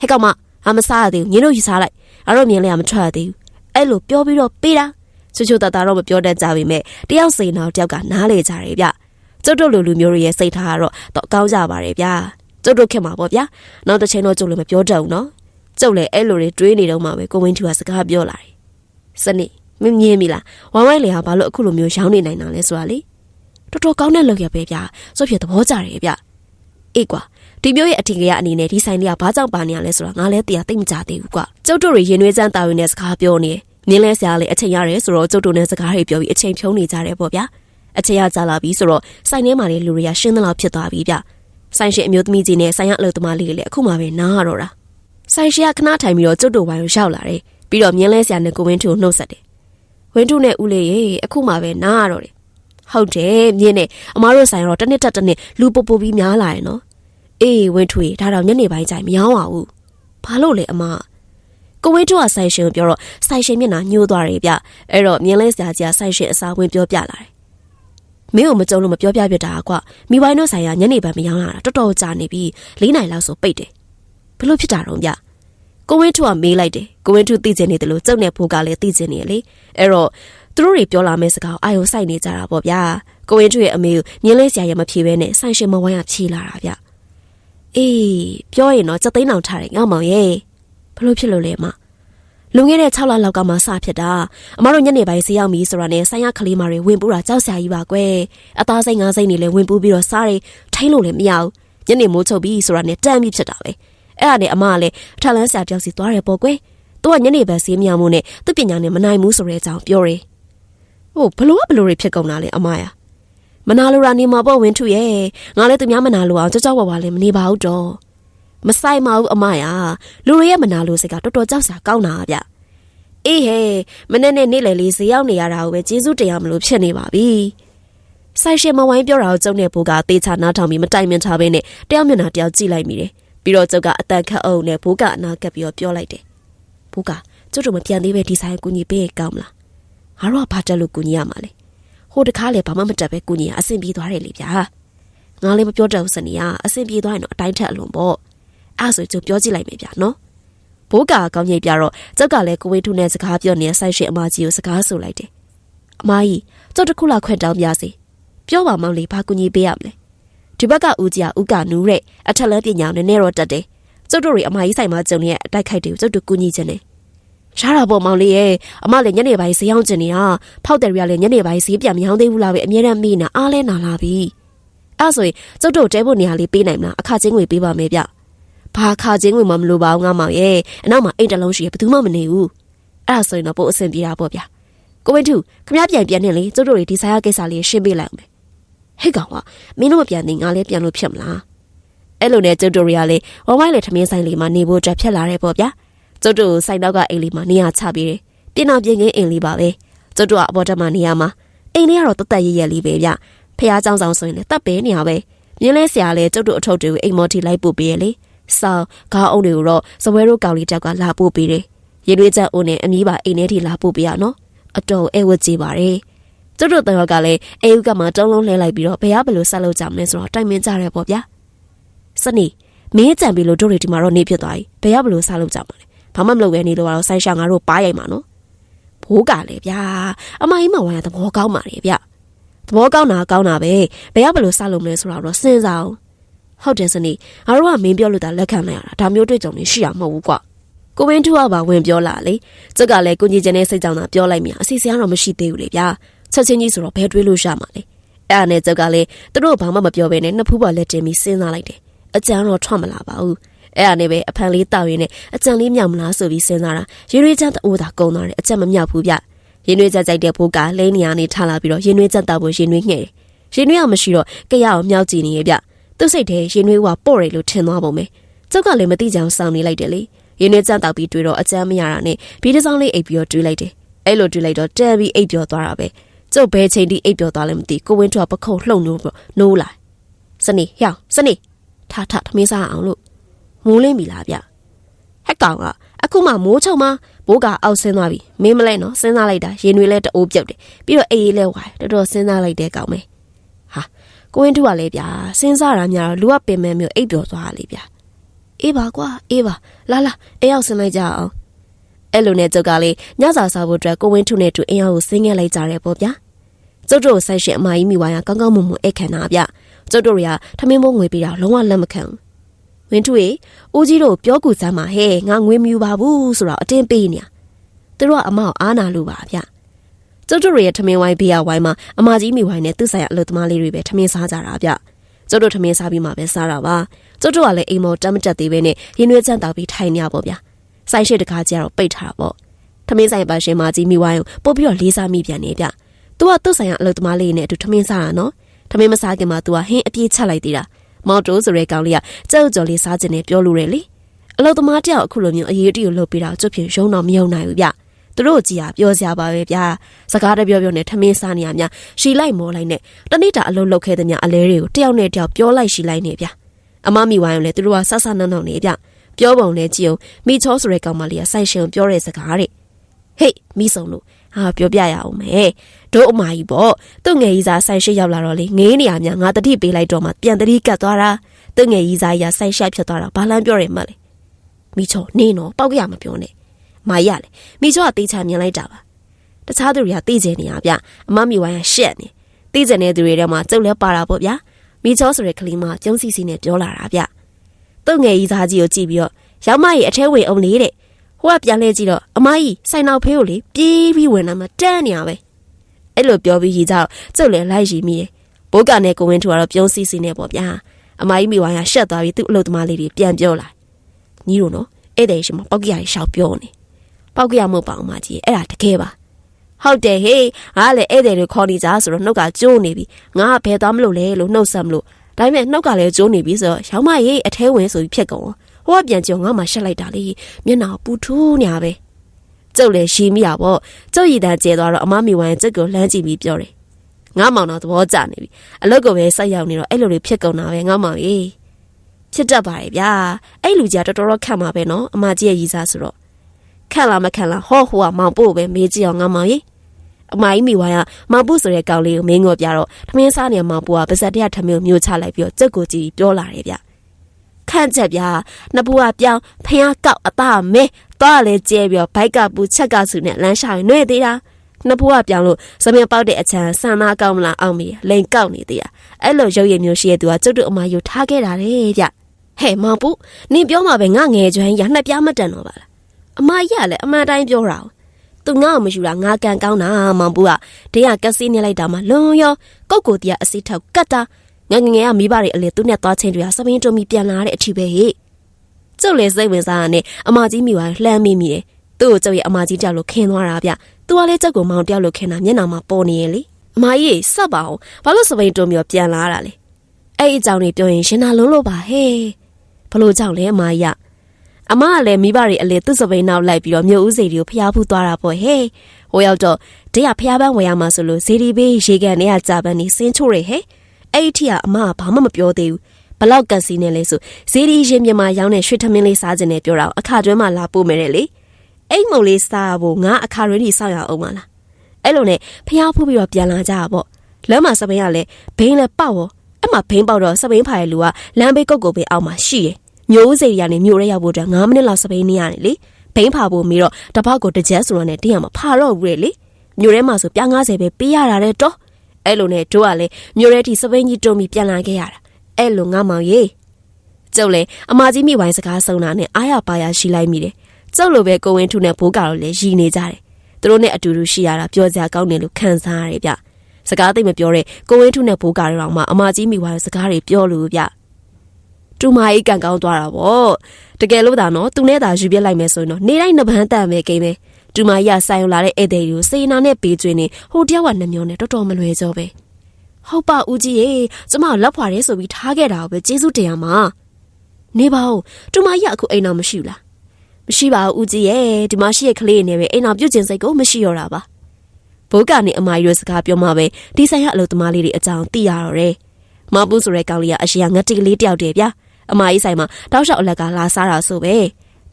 ဟဲ့ကောင်မအမစားရသေးဘူးညင်းတို့ယူစားလိုက်အဲ့တော့မြင်လျာမထွက်သေးဘူးအဲ့လိုပြောပြီးတော့ပေးတာချူချူတတတော့မပြောတတ်ကြပြီမဲ့တယောက်စေနာတယောက်ကနားလေကြတယ်ဗျကျုပ်တို့လူလူမျိုးတွေရဲ့စိတ်ထားကတော့တော့ကောင်းကြပါတယ်ဗျာ ကျုပ်တို့ခင်မှာပေါ့ဗျာနောက်တစ်ချိန်တော့ကျုပ်လည်းမပြောတတ်ဘူးနော်ကျုပ်လည်းအဲ့လိုတွေတွေးနေတော့မှပဲကိုဝင်းထူကစကားပြောလာတယ်စနိမမြင်မိလားဝိုင်းဝိုင်းလေဟာဘာလို့အခုလိုမျိုးရောင်းနေနိုင်တာလဲဆိုတာလေတော်တော်ကောင်းတဲ့လုပ်ရပဲဗျာဆိုဖြစ်သဘောကျတယ်ဗျအေးကွာဒီမျိုးရဲ့အထင်ကြီးအနေနဲ့ဒီဆိုင်လေးကဘာကြောင့်ပါနေရလဲဆိုတာငါလည်းတရားသိမကြသေးဘူးကွာကျုပ်တို့တွေရင်နှွေးစမ်းတာဝင်တဲ့စကားပြောနေတယ်နင်းလဲဆရာလေးအချိန်ရတယ်ဆိုတော့ကျုပ်တို့နဲ့စကားတွေပြောပြီးအချိန်ဖြုံးနေကြတယ်ပေါ့ဗျာအချိန်ရကြလာပြီဆိုတော့ဆိုင်ထဲမှာလေလူတွေကရှင်းသလောက်ဖြစ်သွားပြီဗျ ဆိုင်ရှင်အမျိုးသမီးကြီးနဲ့ဆိုင်ရအလုပ်သမားလေးတွေလည်းအခုမှပဲနားရတော့တာဆိုင်ရှင်ကခဏထိုင်ပြီးတော့ကျုပ်တို့ဝိုင်းကိုရောက်လာတယ်ပြီးတော့မြင်းလဲဆရာနဲ့ကိုဝင်းထူကိုနှုတ်ဆက်တယ်ဝင်းထူနဲ့ဦးလေးရေအခုမှပဲနားရတော့တယ်ဟုတ်တယ်မြင်းနဲ့အမားတို့ဆိုင်တော့တစ်နှစ်တက်တစ်နှစ်လူပူပူပြီးများလာရင်နော်အေးဝင်းထွေဒါတော့ညနေပိုင်းကျရင်မရောပါဘူးဘာလို့လဲအမကိုဝင်းထွကဆိုင်ရှင်ကိုပြောတော့ဆိုင်ရှင်မျက်နှာညှိုးသွားတယ်ဗျအဲ့တော့မြင်းလဲဆရာကြီးကဆိုင်ရှင်အစာဝင်ပြောပြလာတယ် မင်းကိုမကြုံလို့မပြောပြပြတာကွာမိဘိုင်းတို့ဆိုင်ရာညနေပိုင်းမရောလာတာတော်တော်ကြာနေပြီ၄နိုင်လောက်ဆိုပိတ်တယ်ဘလို့ဖြစ်တာတော့ဗျကိုဝင်းထွကမေးလိုက်တယ်ကိုဝင်းထွသိကျင်နေတယ်လို့ကျုပ်နဲ့ဖိုးကလည်းသိကျင်နေလေအဲ့တော့သူတို့တွေပြောလာမယ့်စကားအာယုံစိုက်နေကြတာပေါ့ဗျာကိုဝင်းထွရဲ့အမေကိုမြင်းလဲဆရာရဲ့မဖြေဘဲနဲ့ဆိုင်ရှင်မဝိုင်းကဖြေလာတာဗျအေးပြောရင်တော့စက်သိန်းအောင်ထားတယ်ငါမောင်ရဲ့ဘလို့ဖြစ်လို့လဲမ လွန်ခဲ့တဲ့6လလောက်ကမှစဖြစ်တာအမတို့ညနေပိုင်းဈေးရောက်ပြီဆိုတာနဲ့ဆိုင်ရကလေးမတွေဝင်ပူတာကြောက်စရာကြီးပါကွယ်အသားစိတ်ငါးစိတ်နေလဲဝင်ပူပြီးတော့စားတယ်ထိုင်းလို့လည်းမရဘူးညနေမိုးချုပ်ပြီဆိုတာနဲ့တန်းပြီးဖြစ်တာပဲအဲ့ဒါနဲ့အမကလည်းထလန်းဆရာတယောက်စီသွားတယ်ပေါ့ကွယ်သူကညနေပိုင်းဈေးမြောင်မှုနဲ့သူ့ပညာနဲ့မနိုင်ဘူးဆိုတဲ့အကြောင်းပြောတယ်ဟိုဘလို့ဘလို့တွေဖြစ်ကုန်တာလဲအမရမနာလိုရာနေမှာပေါ့ဝင်းထုရဲ့ငါလည်းသူများမနာလိုအောင်ကြောက်ကြောက်ဝါဝါလည်းမနေပါဘူးတော့ မဆိုင်ပါဘူးအမရလူတွေရဲ့မနာလိုစိတ်ကတော်တော်ကြောက်စရာကောင်းတာဗျအေးဟဲ့မနေ့နဲ့နေ့လယ်လေးဈေးရောက်နေရတာကိုပဲကျေးဇူးတရားမလို့ဖြစ်နေပါပြီဆိုင်ရှင်မဝိုင်းပြောတာကိုကျုံတဲ့ဘူကသေချာနားထောင်ပြီးမတိုင်မင်ထားဘဲနဲ့တယောက်မျက်နှာတယောက်ကြည့်လိုက်မိတယ်ပြီးတော့ကျုပ်ကအတန်ခတ်အုပ်နဲ့ဘူကအနာကပ်ပြီးတော့ပြောလိုက်တယ်ဘူကကျုပ်တို့မပြန်သေးပဲဒီဆိုင်ကိုကူညီပေးရကောင်းမလားငါတို့ကဘာတက်လို့ကူညီရမှာလဲဟိုတကားလေဘာမှမတက်ပဲကူညီရအဆင်ပြေသွားတယ်လေဗျာငါလည်းမပြောတတ်ဘူးစနေရအဆင်ပြေသွားရင်တော့အတိုင်းထက်အလွန်ပေါ့ အဲ့ဆိုကျုပ်ပြောကြည့်လိုက်မယ်ဗျာနော်ဘိုးကာကောင်းကြီးပြတော့ကျုပ်ကလည်းကိုဝေးထုနဲ့စကားပြောနေတဲ့ဆိုင်ရှင်အမကြီးကိုစကားဆိုလိုက်တယ်အမကြီးကျုပ်တခုလောက်ခွင့်တောင်းပြစီပြောပါမောင်လေးဘာကူညီပေးရမလဲဒီဘက်ကဦးကြီးကဦးကနူးတဲ့အထက်လဲပညာနည်းနည်းတော့တက်တယ်ကျုပ်တို့တွေအမကြီးဆိုင်မှာကျုံနေတဲ့အတိုက်ခိုက်တွေကိုကျုပ်တို့ကူညီခြင်းတယ်ရှားတာပေါ့မောင်လေးရဲ့အမလည်းညနေပိုင်းဈေးရောက်ကျင်နေတာဖောက်တယ်ရီကလည်းညနေပိုင်းဈေးပြန်မရောင်းသေးဘူးလားပဲအမြဲတမ်းမေးနေအားလဲနာလာပြီအဲ့ဆိုရင်ကျုပ်တို့တဲဖို့နေရာလေးပေးနိုင်မလားအခချင်းငွေပေးပါမယ်ဗျ ဘာခါချင်းငွေမှမလိုပါဘူးငါမောင်ရဲ့အနောက်မှာအိမ်တလုံးရှိရဘယ်သူမှမနေဘူးအဲ့ဒါဆိုရင်တော့ပို့အဆင်ပြေတာပေါ့ဗျာကိုဝင်းထုခမရပြန်ပြန်နေလေကျုပ်တို့တွေဒီဆိုင်ရကိစ္စလေးရှင်းပေးလိုက်အောင်မယ်ဟဲ့ကောင်ကမင်းတို့မပြန်သေးငါလည်းပြန်လို့ဖြစ်မလားအဲ့လိုနဲ့ကျုပ်တို့တွေကလေဝဝိုင်းလေထမင်းဆိုင်လေးမှာနေဖို့အတွက်ဖြစ်လာတယ်ပေါ့ဗျာကျုပ်တို့ဆိုင်တော့ကအိမ်လေးမှာနေရာချပြီးတယ်ပြင်အောင်ပြင်ခင်းအိမ်လေးပါပဲကျုပ်တို့ကအပေါ်တက်မှာနေရမှာအိမ်လေးကတော့တတ်တတ်ရရလေးပဲဗျဖះเจ้าဆောင်ဆိုရင်လည်းတတ်ပဲနေရပဲမြင်းလဲဆရာလည်းကျုပ်တို့အထုပ်တွေကိုအိမ်မော်တီလိုက်ပို့ပေးရလေ ဆောင်းခေါင်းအုံတွေကိုတော့စပွဲတို့ကောင်လေးတောက်ကလာပို့ပေးတယ်ရေနွေးချက်အုံနဲ့အမီးပါအိမ်ထဲထိလာပို့ပေးရနော်အတော်အဲဝတ်ကြည့်ပါတယ်ကျုပ်တို့တော့ကလည်းအေယူကမှတုံးလုံးလှဲလိုက်ပြီးတော့ဘယ်ရဘလို့ဆက်လုပ်ကြမလဲဆိုတော့တိုင်ပင်ကြရဲပေါ့ဗျာစနီမင်းကြံပြီလို့တို့တွေဒီမှာတော့နေဖြစ်သွားပြီဘယ်ရဘလို့ဆက်လုပ်ကြမှာလဲဘာမှမလုပ်ပဲနေလို့ကတော့ဆိုင်းရှာငါတို့ပါရိုက်မှာနော်ဘိုးကလည်းဗျာအမကြီးမဝိုင်းရသဘောကောင်းပါလေဗျသဘောကောင်းတာကောင်းတာပဲဘယ်ရဘလို့ဆက်လုပ်မလဲဆိုတော့စဉ်းစားအောင် ဟုတ်တယ်စနီငါတို့ကမင်းပြောလို့ဒါလက်ခံလိုက်ရတာဒါမျိုးတွေ့ကြုံနေရှိရမဟုတ်ဘူးကွာကိုဝင်းထူကပါဝင်ပြောလာလေကျုပ်ကလည်းကိုကြီးကျန်တဲ့စိတ်ကြောင့်သာပြောလိုက်မိအစီအစဉ်ကတော့မရှိသေးဘူးလေဗျာချက်ချင်းကြီးဆိုတော့ဘယ်တွေးလို့ရမှာလဲအဲ့ဒါနဲ့ကျုပ်ကလည်းသူတို့ဘာမှမပြောဘဲနဲ့နှစ်ဖူးပါလက်တင်ပြီးစဉ်းစားလိုက်တယ်အကြမ်းတော့ထွက်မလာပါဘူးအဲ့ဒါနဲ့ပဲအဖန်လေးတောက်ရင်းနဲ့အကြံလေးမြောက်မလားဆိုပြီးစဉ်းစားတာရင်ရွေးချမ်းတိုးတာကုံသွားတယ်အကြံမမြောက်ဘူးဗျရင်ရွေးချက်ကြိုက်တဲ့ဘိုးကလဲနေရနေထလာပြီးတော့ရင်ရွေးချက်တောက်ဖို့ရင်ရွေးငှဲ့တယ်ရင်ရွေးအောင်မရှိတော့ကြရအောင်မြောက်ကြည့်နေရဲ့ဗျ သူ့စိတ်ထဲရင်ရွေးကပေါ့တယ်လို့ထင်သွားပုံပဲကျကျုပ်ကလည်းမသိကြအောင်စောင့်နေလိုက်တယ်လေရင်းနှင်းကြမ်းတောက်ပြီးတွေ့တော့အကြမ်းမရတာနဲ့ဘီးတစ်စောင်းလေးအိပ်ပြီးတော့တွေးလိုက်တယ်အဲ့လိုတွေးလိုက်တော့တန်ပြီးအိပ်ပြောသွားတာပဲကျုပ်ဘယ်ချိန်ထိအိပ်ပြောသွားလဲမသိကိုဝင်းထွကပခုံးလှုပ်နိုးပြီးနိုးလာစနေဟျောင်းစနေထားထားထမင်းစားအောင်လို့မိုးလင်းပြီလားဗျဟက်ကောင်ကအခုမှမိုးချုံမှဘိုးကအောက်ဆင်းသွားပြီမင်းမလဲနော်စဉ်းစားလိုက်တာရင်တွေလဲတအိုးပြုတ်တယ်ပြီးတော့အေးအေးလဲဝိုင်တော်တော်စဉ်းစားလိုက်တဲ့ကောင်ပဲဟာ ကိုဝင်းထုကလည်းဗျာစဉ်းစားတာများတော့လူကပင်မမျိုးအိပ်ပျော်သွားတာလေဗျာအေးပါကွာအေးပါလာလာအိမ်ရောက်ဆင်းလိုက်ကြအောင်အဲ့လိုနဲ့ကျုပ်ကလေညစာစားဖို့အတွက်ကိုဝင်းထုနဲ့တူအိမ်ရောက်ကိုဆင်းခဲ့လိုက်ကြတယ်ပေါ့ဗျာကျုပ်တို့ဆိုင်ရှင်အမကြီးမိဝါရကောင်းကောင်းမွန်မွန်အိတ်ခံတာဗျကျုပ်တို့တွေကထမင်းမိုးငွေပေးတာလုံးဝလက်မခံဘူးဝင်းထုရေဦးကြီးတို့ပြောကူစမ်းမှာဟဲ့ငါငွေမယူပါဘူးဆိုတော့အတင်းပေးနေရသူတို့ကအမကိုအားနာလို့ပါဗျ ကျုပ်တို့ရဲ့ထမင်းဝိုင်းဘေးရဝိုင်းမှာအမကြီးမိဝိုင်းနဲ့သူ့ဆိုင်ရအလုပ်သမားလေးတွေပဲထမင်းစားကြတာဗျကျုပ်တို့ထမင်းစားပြီးမှပဲစားတာပါကျုပ်တို့ကလည်းအိမ်မော်တမ်းမတက်သေးပဲနဲ့ရင်းနှွေးကြမ်းတောက်ပြီးထိုင်နေရပေါ့ဗျဆိုင်ရှိတကားကြတော့ပိတ်ထားတာပေါ့ထမင်းဆိုင်ပါရှင်မကြီးမိဝိုင်းကိုပို့ပြီးတော့လေးစားမိပြန်နေဗျသူကသူ့ဆိုင်ရအလုပ်သမားလေးနဲ့အတူထမင်းစားတာနော်ထမင်းမစားခင်မှာ तू ကဟင်းအပြေးချက်လိုက်သေးတာမော်တိုးဆိုတဲ့ကောင်လေးကကြောက်ကြော်လေးစားခြင်းနဲ့ပြောလို့ရလေအလုပ်သမားတယောက်အခုလိုမျိုးအရေးတယူလုပ်ပြီးတော့ကျွတ်ဖြင်ရုံတော့မယုံနိုင်ဘူးဗျ သူတို့ကြည်ဟာပြောစရာပါပဲဗျာစကားတပြောပြောနဲ့ထမင်းစားနေရများရှီလိုက်မောလိုက်နဲ့တနေ့တာအလုပ်လုပ်ခဲ့တဲ့များအလဲတွေကိုတယောက်နဲ့တယောက်ပြောလိုက်ရှီလိုက်နေဗျာအမမိဝိုင်းကိုလည်းသူတို့ကဆဆနန်းနန်းနေဗျပြောပုံနဲ့ကြည့်အောင်မိချောဆိုတဲ့ကောင်မလေးကဆိုင်ရှင်ပြောတဲ့စကားတဲ့ဟေးမိဆုံးလို့ဟာပြောပြရအောင်မယ်တို့အမကြီးပေါ့သူ့ငယ်ကြီးစားဆိုင်ရှိရောက်လာတော့လေငေးနေရများငါတတိပေးလိုက်တော့မှပြန်တတိကတ်သွားတာသူ့ငယ်ကြီးစားရဆိုင်ရှိဖြစ်သွားတာဘာလန်းပြောတယ်မှတ်လေမိချောနေနော်ပောက်ရမပြောနဲ့ မာရလေမိချောကတေးချမြင်လိုက်တာပါတခြားသူတွေကတေးကျင်နေရဗျအမမိဝိုင်းကရှက်နေတေးကျင်တဲ့သူတွေထဲမှာကျုပ်လည်းပါတာပေါ့ဗျာမိချောဆိုတဲ့ကလေးမကျုံစီစီနဲ့ပြောလာတာဗျသူ့ငယ်ကြီးစားကြီးကိုကြည့်ပြီးတော့ရောက်မကြီးအထဲဝင်အောင်လေတဲ့ဟိုကပြန်လဲကြည့်တော့အမကြီးဆိုင်နောက်ဖေးကိုလေပြေးပြီးဝင်လာမှတန်းနေရပဲအဲ့လိုပြောပြီးရီကြောက်ကျုပ်လည်းလိုက်ရီမိတယ်ဘိုးကနဲ့ကိုဝင်းထူကတော့ပြုံးစီစီနဲ့ပေါ့ဗျာအမကြီးမိဝိုင်းကရှက်သွားပြီးသူ့အလုပ်သမားလေးတွေပြန်ပြောလာညီတို့နော်အဲ့တဲ့ရှင်မပောက်ကရရှောက်ပြောနေ ပောက်ကရမဟုတ်ပါအောင်မကြီးအဲ့ဒါတကယ်ပါဟုတ်တယ်ဟေးငါလည်းဧည့်သည်တွေခေါ်နေကြဆိုတော့နှုတ်ကကျိုးနေပြီငါကဘယ်သွားမလို့လဲလို့နှုတ်ဆက်မလို့ဒါပေမဲ့နှုတ်ကလည်းကျိုးနေပြီဆိုတော့ရောင်းမရေးအထဲဝင်ဆိုပြီးဖြစ်ကုန်ဟိုကပြန်ကြုံငါမှရှက်လိုက်တာလေမျက်နှာပူထူးညာပဲကျုပ်လည်းရှီမိရပေါ့ကျုပ်ရည်တန်းကျဲသွားတော့အမမီဝိုင်းကျုပ်ကိုလှမ်းကြည့်ပြီးပြောတယ်ငါမောင်တော့သဘောကျနေပြီအလုတ်ကိုပဲဆက်ရောက်နေတော့အဲ့လိုတွေဖြစ်ကုန်တာပဲငါမောင်ကြီးဖြစ်တတ်ပါရဲ့ဗျာအဲ့လူကြီးကတော်တော်ခတ်မှာပဲနော်အမကြီးရဲ့ရည်စားဆိုတော့ ခက်လားမခက်လားဟောဟိုကမောင်ပို့ပဲမေးကြည့်အောင်ငါမောင်ကြီးအမကြီးမိဝိုင်းကမောင်ပုဆိုတဲ့ကောင်လေးကိုမင်းငေါ်ပြတော့ထမင်းစားနေမောင်ပုကပါဇက်တရထမင်းမျိုးချလိုက်ပြီးတော့ကြက်ကိုကြည့်ပြောလာတယ်ဗျခန့်ချက်ဗျာနှစ်ဘူးကပြောင်းဖျားကောက်အသားမဲသွားလဲကျဲပြီးတော့ဘိုက်ကပူချက်ကဆူနဲ့လမ်းရှာရင်နှွေသေးတာနှစ်ဘူးကပြောင်းလို့စမင်ပေါက်တဲ့အချမ်းဆန်သားကောက်မလားအောင်မီလိန်ကောက်နေသေးတာအဲ့လိုရုပ်ရည်မျိုးရှိတဲ့သူကကျုပ်တို့အမယူထားခဲ့တာလေဗျဟဲ့မောင်ပူနင်ပြောမှာပဲငါငယ်ကျွမ်းရနှစ်ပြားမတန်တော့ပါလား အမကြီးကလည်းအမှန်တိုင်းပြောတာသူငါ့ကိုမယူတာငါကန်ကောင်းတာမောင်ပူကဒင်းကကက်စီနေလိုက်တာမှလွန်ရောကုတ်ကိုတီးကအစီထောက်ကတ်တာငငငယ်ကမိဘတွေအလေသူနဲ့သွားချင်းတွေကစပင်းတုံမီပြန်လာတဲ့အထီပဲဟေ့ကျုပ်လည်းစိတ်ဝင်စားရနဲ့အမကြီးမိပါလှမ်းမိမိတယ်သူ့ကိုကျုပ်ရဲ့အမကြီးတယောက်လိုခင်းသွားတာဗျသူကလည်းကျုပ်ကိုမောင်တယောက်လိုခင်းတာမျက်နှာမှာပေါ်နေရဲ့လေအမကြီးဆက်ပါအောင်ဘာလို့စပင်းတုံမီပြန်လာတာလဲအဲ့အကြောင်းတွေပြောရင်ရှင်နာလုံးလို့ပါဟဲ့ဘလို့ကြောင့်လဲအမကြီး အမကလည်းမိဘတွေအလေသူ့စပိန်နောက်လိုက်ပြီးတော့မြို့ဦးစီတွေကိုဖျားဖူးသွားတာပေါ့ဟဲ့ဟိုရောက်တော့တရဖျားပန်းဝယ်ရမှာဆိုလို့ဇီဒီဘေးရေကန်နဲ့ကကြာပန်းနေစင်းချိုးရဟဲ့အဲ့ဒီထကအမကဘာမှမပြောသေးဘူးဘလောက်ကန်စီနဲ့လဲဆိုဇီဒီရင်မြမာရောင်းတဲ့ရွှေထမင်းလေးစားခြင်းနဲ့ပြောတာအခါတွဲမှာလာပို့မယ်တဲ့လေအိမ်မုံလေးစားဖို့ငါအခါရင်းကြီးစောက်ရအောင်မလားအဲ့လိုနဲ့ဖျားဖူးပြီးတော့ပြန်လာကြတာပေါ့လမ်းမှာစပိန်ကလည်းဘိန်းလည်းပေါက်ရောအဲ့မှာဘိန်းပေါက်တော့စပိန်ဖာရဲ့လူကလမ်းဘေးကုတ်ကုတ်ဘေးအောက်မှာရှိတယ် မျိုးဦးစိတ်ကနေမျိုးရဲရောက်ဖို့အတွက်9မိနစ်လောက်စပိန်နေရတယ်လေဘိန်းဖာဖို့ပြီးတော့တပောက်ကိုတစ်ချက်ဆိုတော့နဲ့တင်းရမှာဖာတော့ဘူးလေမျိုးထဲမှာဆိုပြား90ပဲပေးရတာတဲ့တော့အဲ့လိုနဲ့တို့ကလည်းမျိုးရဲတီစပိန်ကြီးတုံပြီးပြန်လာခဲ့ရတာအဲ့လိုငါမောင်ရေကျုပ်လည်းအမကြီးမိဝိုင်းစကားဆုံးတာနဲ့အားရပါရရှိလိုက်မိတယ်ကျုပ်လိုပဲကိုဝင်းထုနဲ့ဘိုးကတော့လည်းရည်နေကြတယ်သူတို့နဲ့အတူတူရှိရတာပြောစရာကောင်းတယ်လို့ခံစားရတယ်ဗျစကားသိမပြောတဲ့ကိုဝင်းထုနဲ့ဘိုးကတော့မှအမကြီးမိဝိုင်းစကားတွေပြောလို့ဗျ တူမကြီးကန်ကောင်းသွားတာပေါ့တကယ်လို့သာနော်သူနဲ့သာယူပြလိုက်မယ်ဆိုရင်တော့နေတိုင်းနှပန်းတန်ပဲကိန်းပဲတူမကြီးကဆိုင်ယူလာတဲ့ဧည့်သည်တွေကိုစေနာနဲ့ပေးကျွေးနေဟိုတယောက်ကနှမျောနဲ့တော်တော်မလွယ်ကြောပဲဟုတ်ပါဦးကြီးရေကျမလက်ဖွာရဲဆိုပြီးထားခဲ့တာပဲကျေးဇူးတင်ရမှာနေပါဦးတူမကြီးကအခုအိမ်တော်မရှိဘူးလားမရှိပါဘူးဦးကြီးရဲ့ဒီမရှိရဲ့ကလေးနဲ့ပဲအိမ်တော်ပြုတ်ကျင်စိတ်ကိုမရှိရတာပါဘိုးကနေအမကြီးတို့စကားပြောမှပဲဒီဆိုင်ရအလုပ်သမားလေးတွေအကြောင်းသိရတော့တယ်မပူးဆိုတဲ့ကောင်လေးကအရှိရငတ်တိကလေးတယောက်တည်းဗျာ အမကြီးဆိုင်မှာတောက်လျှောက်အလက်ကလာစားတာဆိုပဲ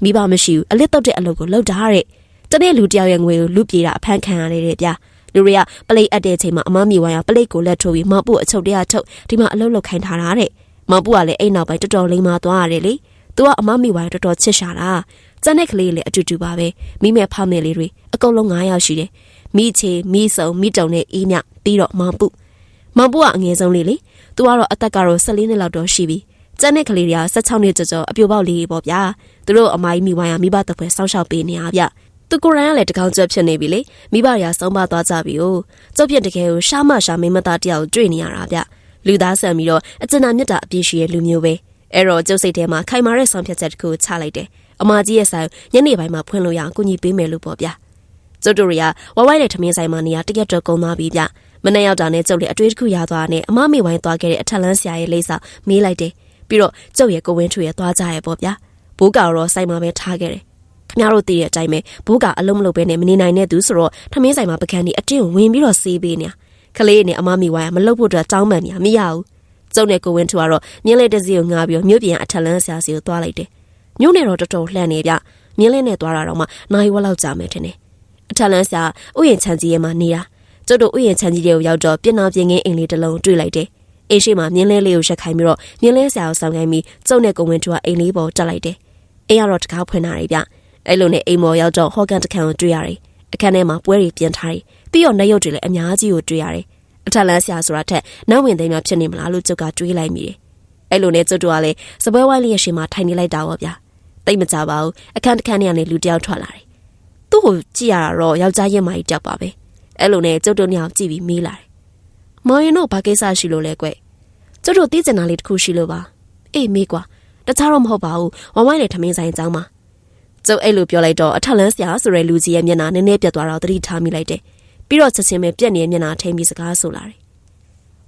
မိဘမရှိဘူးအလစ်တော့တဲ့အလုပ်ကိုလုပ်တာတဲ့တနေ့လူတယောက်ရဲ့ငွေကိုလူပြေတာအဖမ်းခံရတယ်တဲ့ဗျာလူတွေကပလိတ်အပ်တဲ့ချိန်မှာအမမီဝိုင်းကပလိတ်ကိုလက်ထိုးပြီးမပူအချုပ်တရားချုပ်ဒီမှာအလုပ်လုပ်ခိုင်းထားတာတဲ့မပူကလည်းအိမ်နောက်ပိုင်းတော်တော်လိမ့်မသွားရတယ်လေသူကအမမီဝိုင်းတော်တော်ချစ်ရှာတာကျန်တဲ့ကလေးလည်းအတူတူပါပဲမိမဲဖောက်မဲလေးတွေအကုန်လုံး9ယောက်ရှိတယ်မိချေမိစုံမိတုံနဲ့အေးမြပြီးတော့မပူမပူကအငယ်ဆုံးလေးလေသူကတော့အသက်ကတော့14နှစ်လောက်တော့ရှိပြီ ကျန်တဲ့ကလေးတွေက16နှစ်ကျော်ကျော်အပြိုပေါက်လေးပေါ့ဗျာသူတို့အမကြီးမိဝိုင်းကမိဘတစ်ဖွဲစောင့်ရှောက်ပေးနေရဗျသူကိုရန်ကလည်းတကောင်ကျွတ်ဖြစ်နေပြီလေမိဘတွေကဆုံးမသွားကြပြီ哦ကျုပ်ပြက်တကယ်ကိုရှာမရှာမင်းမသားတယောက်တွေ့နေရတာဗျလူသားဆန်ပြီးတော့အကျဉ်းသားမြတ်တာအပြည့်ရှိရဲ့လူမျိုးပဲအဲ့တော့ကျုပ်စိတ်ထဲမှာခိုင်မာတဲ့ဆောင်ဖြတ်ချက်တစ်ခုချလိုက်တယ်အမကြီးရဲ့ဆိုင်ညနေပိုင်းမှာဖွင့်လို့ရအောင်ကူညီပေးမယ်လို့ပေါ့ဗျကျုပ်တို့တွေကဝဝိုင်းတဲ့ထမင်းဆိုင်မှာနေရတရက်တော့ကုန်သွားပြီဗျမနေ့ရောက်တာနဲ့ကျုပ်လည်းအတွေ့အကြုံရသွားနဲ့အမမေဝိုင်းသွားခဲ့တဲ့အထက်လန်းဆရာရဲ့လိပ်စာမေးလိုက်တယ် ပြီးတော့ကျုပ်ရဲ့ကိုဝင်းထွေရဲ့သွားကြရဲ့ပေါ့ဗျာဘိုးကတော့ဆိုင်မှာပဲထားခဲ့တယ်ခင်ဗျားတို့သိတဲ့အတိုင်းပဲဘိုးကအလုံးမလုပ်ပဲနဲ့မနေနိုင်တဲ့သူဆိုတော့ထမင်းဆိုင်မှာပကံဒီအတင်းဝင်ပြီးတော့စေးပေးနေတာကလေးနဲ့အမမီဝိုင်းကမလုပ်ဖို့အတွက်တောင်းပန်နေမရဘူးကျုပ်နဲ့ကိုဝင်းထွေကတော့မြင်းလေးတစ်စီးကိုငားပြီးတော့မြို့ပြန်အထက်လန်းဆရာစီကိုသွားလိုက်တယ်မြို့နယ်တော့တော်တော်လှမ်းနေဗျမြင်းလေးနဲ့သွားတာတော့မှနိုင်ဝက်လောက်ကြာမယ်ထင်တယ်အထက်လန်းဆရာဥယျာဉ်ချန်ကြီးရဲ့မှာနေတာကျုပ်တို့ဥယျာဉ်ချန်ကြီးတွေကိုရောက်တော့ပြင်နာပြင်ငင်းအိမ်လေးတစ်လုံးတွေ့လိုက်တယ် အိမ်ရှိမှာမြင်းလဲလေးကိုရက်ခိုင်းပြီးတော့မြင်းလဲဆရာကိုဆောင်ခိုင်းပြီးကျုပ်နဲ့ကိုဝင်းထွေကအိမ်လေးပေါ်တက်လိုက်တယ်အိမ်ကတော့တကားဖွင့်လာတယ်ဗျအဲ့လိုနဲ့အိမ်မော်ရောက်တော့ဟော့ကန်တခန့်ကိုတွေ့ရတယ်အခန်းထဲမှာပွဲတွေပြင်ထားတယ်ပြီးတော့နှရုပ်တွေလည်းအများကြီးကိုတွေ့ရတယ်အထက်လန်းဆရာဆိုတာထက်နောက်ဝင်သိမ်းများဖြစ်နေမလားလို့ကျုပ်ကတွေးလိုက်မိတယ်အဲ့လိုနဲ့ကျုပ်တို့ကလည်းစပွဲဝိုင်းလေးရဲ့ရှင်မှာထိုင်နေလိုက်တာပေါ့ဗျာတိတ်မကြပါဘူးအခန်းတစ်ခန်းထဲကနေလူတယောက်ထွက်လာတယ်သူ့ကိုကြည့်ရတာတော့ယောက်ျားရင်မကြီးတယောက်ပါပဲအဲ့လိုနဲ့ကျုပ်တို့နှစ်ယောက်ကြည့်ပြီးမေးလာတယ် မော်ရင်တို့ဘာကိစ္စရှိလို့လဲကွကျုပ်တို့သိကျင်တာလေးတစ်ခုရှိလို့ပါအေးမေးကွာတခြားတော့မဟုတ်ပါဘူးဝဝိုင်းလေထမင်းဆိုင်အကြောင်းပါကျုပ်အဲ့လိုပြောလိုက်တော့အထက်လန်းဆရာဆိုတဲ့လူကြီးရဲ့မျက်နှာနည်းနည်းပြတ်သွားတော့သတိထားမိလိုက်တယ်ပြီးတော့ချက်ချင်းပဲပြက်နေတဲ့မျက်နှာထိမ့်ပြီးစကားဆိုလာတယ်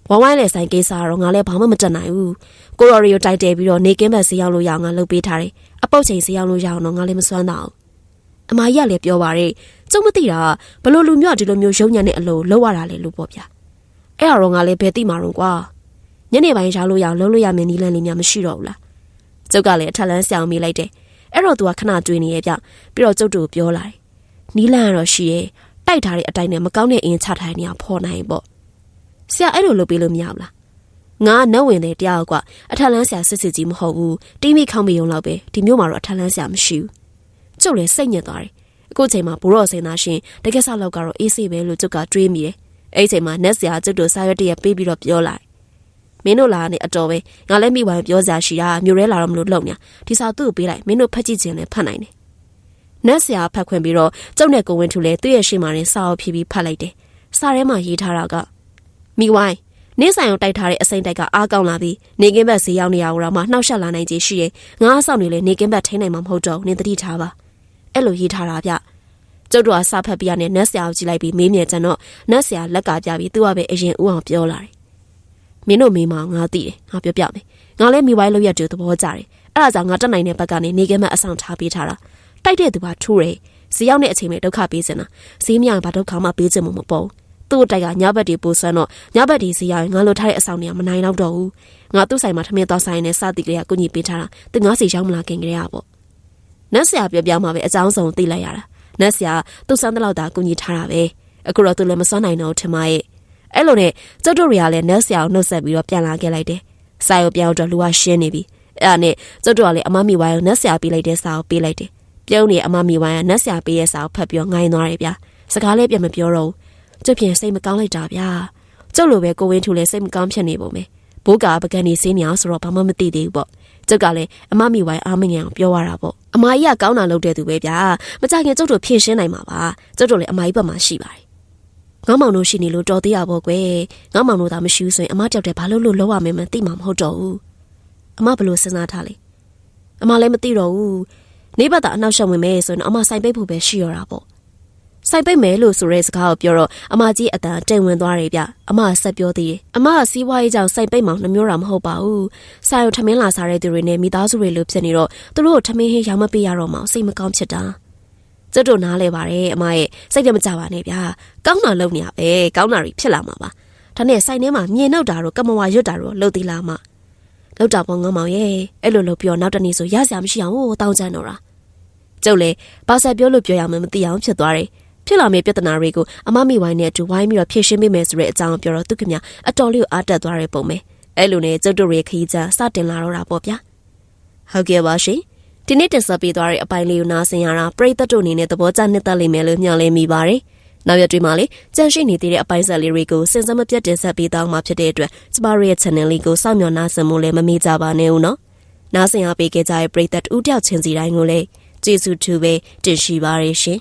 ဝဝိုင်းလေဆိုင်ကိစ္စကတော့ငါလည်းဘာမှမတတ်နိုင်ဘူးကိုရော်ရီကိုတိုက်တယ်ပြီးတော့နေကင်းဘက်ဈေးရောက်လို့ရအောင်ငါလုပ်ပေးထားတယ်အပုတ်ချိန်ဈေးရောက်လို့ရအောင်တော့ငါလည်းမစွမ်းတော့ဘူးအမကြီးကလည်းပြောပါရဲ့ကျုံမသိတာဘလို့လူမျိုးကဒီလိုမျိုးရုံညံ့တဲ့အလုပ်လုပ်ရတာလေလို့ပေါ့ဗျာ အဲ့ဒါတော့ငါလည်းဘယ်သိမှာတော့ကွာညနေပိုင်းရောက်လို့ရအောင်လုပ်လို့ရမယ်နီးလန်းလေးများမရှိတော့ဘူးလားကျုပ်ကလည်းအထက်လန်းဆအောင်မိလိုက်တယ်အဲ့တော့သူကခဏတွေးနေရဲ့ဗျပြီးတော့ကျုပ်တို့ပြောလာတယ်နီးလန်းကတော့ရှိရဲ့တိုက်ထားတဲ့အတိုင်းနဲ့မကောင်းတဲ့အင်းချထားတဲ့နေရာဖော်နိုင်ပေါ့ဆရာအဲ့လိုလုပ်ပေးလို့မရဘူးလားငါနတ်ဝင်တဲ့တရားကွာအထက်လန်းဆရာစစ်စစ်ကြီးမဟုတ်ဘူးတီးမိခေါင်းမိုံလောက်ပဲဒီမျိုးမှာတော့အထက်လန်းဆရာမရှိဘူးကျုပ်လည်းစိတ်ညစ်သွားတယ်အခုချိန်မှာဘိုးတော်စင်သားရှင်တကက်ဆောက်လောက်ကတော့အေးဆေးပဲလို့ကျုပ်ကတွေးမိတယ် အဲ့ဒီချိန်မှာနတ်ဆရာကျုပ်တို့စာရွက်တရက်ပေးပြီးတော့ပြောလိုက်မင်းတို့လာနေအတော်ပဲငါလည်းမိဝိုင်းပြောစရာရှိတာမျိုးရဲလာတော့မလို့လုံညာဒီစာသူ့ကိုပေးလိုက်မင်းတို့ဖတ်ကြည့်ခြင်းလည်းဖတ်နိုင်တယ်နတ်ဆရာဖတ်ခွင့်ပြီးတော့ကျုပ်နဲ့ကိုဝင်းထူလည်းသူ့ရဲ့ရှေ့မှာရင်စာအုပ်ဖြည်းပြီးဖတ်လိုက်တယ်စာထဲမှာရေးထားတာကမိဝိုင်းနေဆိုင်အောင်တိုက်ထားတဲ့အစိမ့်တိုက်ကအားကောင်းလာပြီးနေကင်းဘက်ဈေးရောက်နေရတော့မှနှောက်ယှက်လာနိုင်ခြင်းရှိရဲ့ငါအဆောင်နေလေနေကင်းဘက်ထိနိုင်မှာမဟုတ်တော့နင်တတိထားပါအဲ့လိုရေးထားတာဗျ ကျုပ်တို့ကစာဖတ်ပြရနဲ့နတ်ဆရာကိုကြည့်လိုက်ပြီးမေးမြန်းကြတော့နတ်ဆရာလက်ကပြပြီးသူကပဲအရင်ဦးအောင်ပြောလာတယ်မင်းတို့မိမငါသိတယ်ငါပြောပြမယ်ငါလည်းမိဝိုင်းလို့ရတူသဘောကျတယ်အဲ့ဒါကြောင့်ငါတက်နိုင်တဲ့ဘက်ကနေနေကင်းဘက်အဆောင်ထားပေးထားတာတိုက်တဲ့သူကထူးတယ်ဈေးရောက်တဲ့အချိန်မှာဒုက္ခပေးစင်တာဈေးမြောင်ဘာဒုက္ခမှပေးစင်မှာမပေါ်သူ့တိုက်ကညဘက်ဒီပူဆွမ်းတော့ညဘက်ဒီစီရရင်ငါလိုထားတဲ့အဆောင်တွေကမနိုင်တော့တော့ဘူးငါသူ့ဆိုင်မှာထမင်းသွားဆိုင်နဲ့စသည်ကလေးကကုညီပေးထားတာသူငါစီရောက်မလာခင်ကလေးကပေါ့နတ်ဆရာပြောပြမှာပဲအကြောင်းစုံသိလိုက်ရတာ နတ်ဆရာသူ့စမ်းတလောက်တာကုညီထားတာပဲအခုတော့သူလည်းမစွမ်းနိုင်တော့ထင်မရဲ့အဲ့လိုနဲ့ကျုပ်တို့တွေကလည်းနတ်ဆရာကိုနှုတ်ဆက်ပြီးတော့ပြန်လာခဲ့လိုက်တယ်စာရုပ်ပြောင်းတော့လူကရှင်းနေပြီအဲ့ဒါနဲ့ကျုပ်တို့ကလည်းအမမီဝိုင်းကိုနတ်ဆရာပေးလိုက်တဲ့စာကိုပေးလိုက်တယ်ပြုံးနေအမမီဝိုင်းကနတ်ဆရာပေးရဲ့စာကိုဖတ်ပြီးငိုင်းသွားတယ်ဗျာစကားလည်းပြန်မပြောတော့ဘူးကျုပ်ပြင်စိတ်မကောင်းလိုက်တာဗျာကျုပ်လိုပဲကိုဝင်းထူလည်းစိတ်မကောင်းဖြစ်နေပုံပဲဘိုးကပကံနေစင်းနေအောင်ဆိုတော့ဘာမှမသိသေးဘူးပေါ့ ကျုပ်ကလည်းအမမီဝိုင်းအားမငယ်အောင်ပြောရတာပေါ့အမကြီးကကောင်းတာလုပ်တဲ့သူပဲဗျာမကြခင်ကျုပ်တို့ဖြည့်ရှင်းနိုင်မှာပါကျုပ်တို့လည်းအမကြီးဘက်မှာရှိပါတယ်ငါမောင်တို့ရှိနေလို့တော်သေးရပေါ့ကွယ်ငါမောင်တို့သာမရှိဘူးဆိုရင်အမတယောက်တည်းဘာလို့လို့လောက်ရမယ်မသိမှာမဟုတ်တော့ဘူးအမဘလို့စဉ်းစားထားလေအမလည်းမသိတော့ဘူးနေဘက်သာအနောက်ရှောင်ဝင်မယ်ဆိုရင်အမဆိုင်ပိတ်ဖို့ပဲရှိရတာပေါ့ စိုက်ပိတ်မယ်လို့ဆိုတဲ့စကားကိုပြောတော့အမကြီးအတန်တိမ်ဝင်သွားတယ်ဗျအမကဆက်ပြောသေးတယ်အမကစီးပွားရေးကြောင့်စိုက်ပိတ်မှောင်နှမျိုးတာမဟုတ်ပါဘူးစာရုံထမင်းလာစားတဲ့သူတွေနဲ့မိသားစုတွေလိုဖြစ်နေတော့သူတို့ကိုထမင်းဟင်းရောင်းမပေးရတော့မှစိတ်မကောင်းဖြစ်တာကျတို့နားလဲပါတယ်အမရဲ့စိတ်တမကြပါနဲ့ဗျာကောင်းတာလုပ်နေရပဲကောင်းတာတွေဖြစ်လာမှာပါဒါနဲ့စိုက်ထဲမှာမြေနှုတ်တာတော့ကမ္မဝါရွတ်တာတော့လှုပ်သေးလားမလောက်တာပေါ့ငမောင်ရဲ့အဲ့လိုလုပ်ပြောနောက်တနေ့ဆိုရစရာမရှိအောင်ဟိုတောင်းချမ်းတော့တာကျုပ်လေဘာဆက်ပြောလို့ပြောရမှမသိအောင်ဖြစ်သွားတယ် ဖြစ်လာမယ့်ပြဿနာတွေကိုအမမိဝိုင်းနဲ့အတူဝိုင်းပြီးတော့ဖြေရှင်းပေးမယ်ဆိုတဲ့အကြောင်းပြောတော့သူကမြအတော်လေးကိုအားတက်သွားတဲ့ပုံပဲအဲ့လိုနဲ့ကျုပ်တို့ရဲ့ခရီးချစတင်လာတော့တာပေါ့ဗျာဟုတ်ကဲ့ပါရှင်ဒီနေ့တင်ဆက်ပေးသွားတဲ့အပိုင်းလေးကိုနားဆင်ရတာပရိသတ်တို့အနေနဲ့သဘောကျနှစ်သက်လိမ့်မယ်လို့မျှော်လင့်မိပါတယ်နောက်ရက်တွေမှာလေကြန့်ရှိနေသေးတဲ့အပိုင်းဆက်လေးတွေကိုစင်စမပြတ်တင်ဆက်ပေးသွားမှာဖြစ်တဲ့အတွက်ကျမတို့ရဲ့ channel လေးကိုစောင့်မျှော်နားဆင်မှုလည်းမမေ့ကြပါနဲ့ဦးနော်နားဆင်အားပေးခဲ့ကြတဲ့ပရိသတ်ဦးတယောက်ချင်းစီတိုင်းကိုလည်းကျေးဇူးတူပဲတင်ရှိပါရရှင်